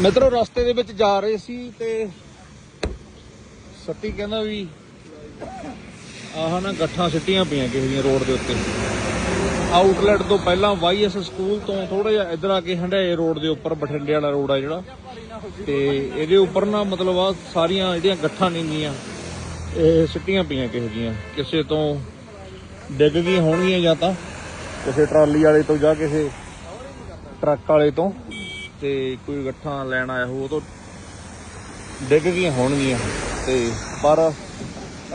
ਮਿੱਤਰੋ, ਰਸਤੇ ਦੇ ਵਿੱਚ ਜਾ ਰਹੇ ਸੀ ਤੇ ਸੱਤੀ ਕਹਿੰਦਾ ਵੀ ਆਹ ਨਾ ਗੱਠਾਂ ਸਿੱਟੀਆਂ ਪਈਆਂ ਕਿਸੇ ਦੀਆਂ ਰੋਡ ਦੇ ਉੱਤੇ। ਆਊਟਲੈਟ ਤੋਂ ਪਹਿਲਾਂ ਵਾਈਐਸ ਸਕੂਲ ਤੋਂ ਥੋੜਾ ਜਿਹਾ ਇੱਧਰ ਆ ਕੇ ਹੰਡਾਏ ਰੋਡ ਦੇ ਉੱਪਰ, ਬਠਿੰਡੇ ਵਾਲਾ ਰੋਡ ਆ ਜਿਹੜਾ। ਤੇ ਇਹਦੇ ਉੱਪਰ ਨਾ ਮਤਲਬ ਆ ਸਾਰੀਆਂ ਜਿਹੜੀਆਂ ਗੱਠਾਂ ਨੇਗੀਆਂ ਇਹ ਸਿੱਟੀਆਂ ਪਈਆਂ ਕਿਸੇ ਦੀਆਂ। ਕਿਸੇ ਤੋਂ ਡਿੱਗ ਗਈਆਂ ਹੋਣਗੀਆਂ ਜਾਂ ਤਾਂ, ਕਿਸੇ ਟਰਾਲੀ ਵਾਲੇ ਤੋਂ ਜਾਂ ਕਿਸੇ ਟਰੱਕ ਵਾਲੇ ਤੋਂ। ਤੇ ਕੋਈ ਗੱਠਾਂ ਲੈਣ ਆਇਆ ਹੋ ਉਹ ਤੋਂ ਡਿੱਗ ਗਈਆਂ ਹੋਣਗੀਆਂ। ਤੇ ਪਰ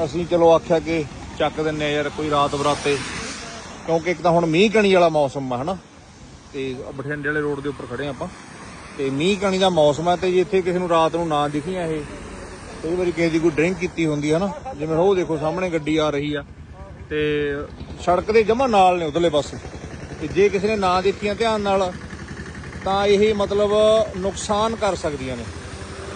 ਅਸੀਂ ਚਲੋ ਆਖਿਆ ਕਿ ਚੱਕ ਦਿੰਨੇ ਆ ਯਾਰ ਕੋਈ ਰਾਤ ਬਰਾਤੇ, ਕਿਉਂਕਿ ਇੱਕ ਤਾਂ ਹੁਣ ਮੀਂਹ ਕਣੀ ਵਾਲਾ ਮੌਸਮ ਆ, ਹਨਾ? ਤੇ ਬਠਿੰਡੇ ਵਾਲੇ ਰੋਡ ਦੇ ਉੱਪਰ ਖੜੇ ਆ ਆਪਾਂ। ਤੇ ਮੀਂਹ ਕਣੀ ਦਾ ਮੌਸਮ ਆ, ਤੇ ਜੇ ਇੱਥੇ ਕਿਸੇ ਨੂੰ ਰਾਤ ਨੂੰ ਨਾ ਦਿਖੀਆਂ ਇਹ, ਕਈ ਵਾਰੀ ਕਿਸੇ ਦੀ ਕੋਈ ਡਰਿੰਕ ਕੀਤੀ ਹੁੰਦੀ ਹੈ ਨਾ ਜਿਵੇਂ ਉਹ ਦੇਖੋ, ਸਾਹਮਣੇ ਗੱਡੀ ਆ ਰਹੀ ਆ। ਤੇ ਸੜਕ ਦੇ ਜਮਾ ਨਾਲ ਨੇ ਉਧਰਲੇ ਪਾਸੇ। ਤੇ ਜੇ ਕਿਸੇ ਨੇ ਨਾ ਦਿੱਤੀਆਂ ਧਿਆਨ ਨਾਲ ਤਾਂ ਇਹ ਮਤਲਬ ਨੁਕਸਾਨ ਕਰ ਸਕਦੀਆਂ ਨੇ।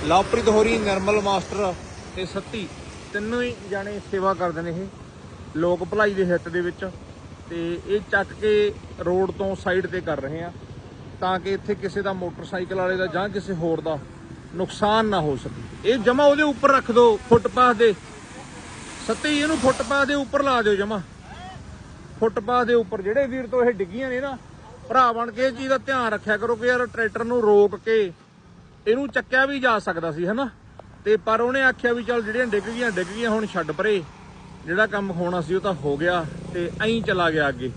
ਲਵਪ੍ਰੀਤ ਹੋਰੀ, ਨਿਰਮਲ ਮਾਸਟਰ ਤੇ ਸੱਤੀ, ਤਿੰਨੋਂ ਹੀ ਜਾਣੇ ਸੇਵਾ ਕਰਦੇ ਨੇ ਇਹ। ਲੋਕ ਭਲਾਈ ਦੇ ਹਿੱਤ ਦੇ ਵਿੱਚ ਤੇ ਇਹ ਚੱਕ ਕੇ ਰੋਡ ਤੋਂ ਸਾਈਡ ਤੇ ਕਰ ਰਹੇ ਆ ਤਾਂ ਕਿ ਇੱਥੇ ਕਿਸੇ ਦਾ ਮੋਟਰਸਾਈਕਲ ਵਾਲੇ ਦਾ ਜਾਂ ਕਿਸੇ ਹੋਰ ਦਾ ਨੁਕਸਾਨ ਨਾ ਹੋ ਸਕੇ। ਇਹ ਜਮਾ ਉਹਦੇ ਉੱਪਰ ਰੱਖ ਦਿਓ ਫੁੱਟਪਾਥ ਦੇ। ਸੱਤੀ, ਇਹਨੂੰ ਫੁੱਟਪਾਥ ਦੇ ਉੱਪਰ ਲਾ ਦਿਓ ਜਮਾ। ਫੁੱਟਪਾਥ ਦੇ ਉੱਪਰ, ਜਿਹੜੇ ਵੀਰ ਤੋਂ ਇਹ ਡਿੱਗੀਆਂ ਨੇ ਨਾ ਭਰਾ ਬਣ ਕੇ ਇਹ ਚੀਜ਼ ਦਾ ਧਿਆਨ ਰੱਖਿਆ ਕਰੋ ਕਿ ਯਾਰ ਟਰੈਕਟਰ ਨੂੰ ਰੋਕ ਕੇ ਇਹਨੂੰ ਚੱਕਿਆ ਵੀ ਜਾ ਸਕਦਾ ਸੀ ਹਨਾ? ਤੇ ਪਰ ਉਹਨੇ ਆਖਿਆ ਵੀ ਚੱਲ ਜਿਹੜੀਆਂ ਡਿੱਗ ਗਈਆਂ ਡਿੱਗ ਗਈਆਂ ਹੁਣ ਛੱਡ ਪਰੇ। ਜਿਹੜਾ ਕੰਮ ਹੋਣਾ ਸੀ ਉਹ ਤਾਂ ਹੋ ਗਿਆ ਤੇ ਐਂ ਚਲਾ ਗਿਆ ਅੱਗੇ।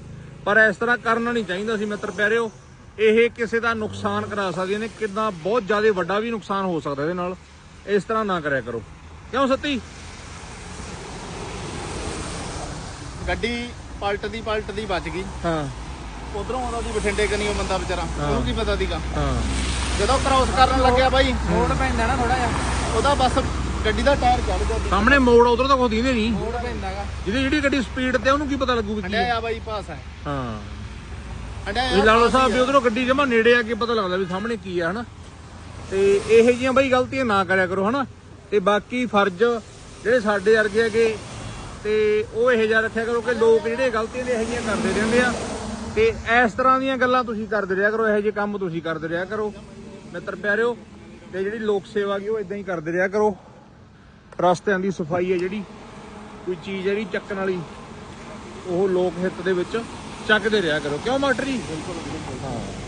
ਪਰ ਇਸ ਤਰ੍ਹਾਂ ਕਰਨਾ ਨਹੀਂ ਚਾਹੀਦਾ ਸੀ ਮਿੱਤਰ ਪਿਆਰਿਓ। ਇਹ ਕਿਸੇ ਦਾ ਨੁਕਸਾਨ ਕਰਾ ਸਕਦੀਆਂ ਨੇ ਕਿੰਨਾ ਬਹੁਤ ਜ਼ਿਆਦਾ ਵੱਡਾ ਵੀ ਨੁਕਸਾਨ ਹੋ ਸਕਦਾ ਇਹਦੇ ਨਾਲ। ਇਸ ਤਰ੍ਹਾਂ ਨਾ ਕਰਿਆ ਕਰੋ। ਕਿਉਂ ਸੱਤੀ? ਗੱਡੀ ਪਲਟਦੀ ਪਲਟਦੀ ਵੱਜ ਗਈ। ਹਾਂ। ਉਧਰੋਂ ਆਉਂਦਾ ਸੀ ਬਠਿੰਡੇ ਕਨੀ ਉਹ ਬੰਦਾ ਵਿਚਾਰਾ ਉਹਨੂੰ ਕੀ ਪਤਾ ਸੀਗਾ? ਹਾਂ। ਜਦੋਂ ਕ੍ਰਾਸ ਕਰਨ ਲੱਗਿਆ ਬਾਈ ਮੋੜ ਪੈਂਦਾ ਨਾ ਥੋੜਾ ਜਿਹਾ। ਉਹਦਾ ਬਸ ਗੱਡੀ ਦਾ ਟਾਇਰ ਚੜ ਗਿਆ ਸੀ। ਸਾਹਮਣੇ ਮੋੜ ਉਧਰ ਤਾਂ ਕੋਈ ਦੀਂਦੇ ਨਹੀਂ। ਮੋੜ ਪੈਂਦਾਗਾ ਜਿਹਦੀ ਜਿਹੜੀ ਗੱਡੀ ਸਪੀਡ ਤੇ ਉਹਨੂੰ ਕੀ ਪਤਾ ਲੱਗੂ ਕੀ ਹੈ। ਆ। ਬਾਈ ਪਾਸ ਹੈ ਹਾਂ। ਹੰਡਿਆ ਇਹ ਲਾਲੋ ਸਾਹਿਬ ਵੀ ਉਧਰੋਂ ਗੱਡੀ ਜਮਾ ਨੇੜੇ ਆ ਕੇ ਪਤਾ ਲੱਗਦਾ ਵੀ ਸਾਹਮਣੇ ਕੀ ਆ ਹਨਾ? ਤੇ ਇਹੋ ਜਿਹੀਆਂ ਬਈ ਗਲਤੀਆਂ ਨਾ ਕਰਿਆ ਕਰੋ ਹਨਾ? ਤੇ ਬਾਕੀ ਫਰਜ਼ ਜਿਹੜੇ ਸਾਡੇ ਵਰਗੇ ਹੈਗੇ ਤੇ ਉਹ ਇਹੋ ਜਿਹਾ ਰੱਖਿਆ ਕਰੋ ਕਿ ਲੋਕ ਜਿਹੜੇ ਗਲਤੀਆਂ ਨੇ ਇਹੋ ਜਿਹੀਆਂ ਕਰਦੇ ਰਹਿੰਦੇ ਆ। ਤੇ ਇਸ ਤਰ੍ਹਾਂ ਦੀਆਂ ਗੱਲਾਂ ਤੁਸੀਂ ਕਰਦੇ ਰਿਹਾ ਕਰੋ ਇਹੋ ਜਿਹੇ ਕੰਮ ਤੁਸੀਂ ਕਰਦੇ ਰਿਹਾ ਕਰੋ ਮਿੱਤਰ ਪਿਆਰਿਓ ਤੇ ਜਿਹੜੀ ਲੋਕ ਸੇਵਾ ਕੀ ਉਹ ਇਦਾਂ ਹੀ ਕਰਦੇ ਰਿਹਾ ਕਰੋ। ਰਸਤਿਆਂ ਦੀ ਸਫ਼ਾਈ ਹੈ ਜਿਹੜੀ ਕੋਈ ਚੀਜ਼ ਜਿਹੜੀ ਚੱਕਣ ਵਾਲੀ ਉਹ ਲੋਕ ਹਿੱਤ ਦੇ ਵਿੱਚ ਚੱਕਦੇ ਰਿਹਾ ਕਰੋ। ਕਿਉਂ ਮਾਸਟਰ ਜੀ? ਬਿਲਕੁਲ ਬਿਲਕੁਲ। ਹਾਂ।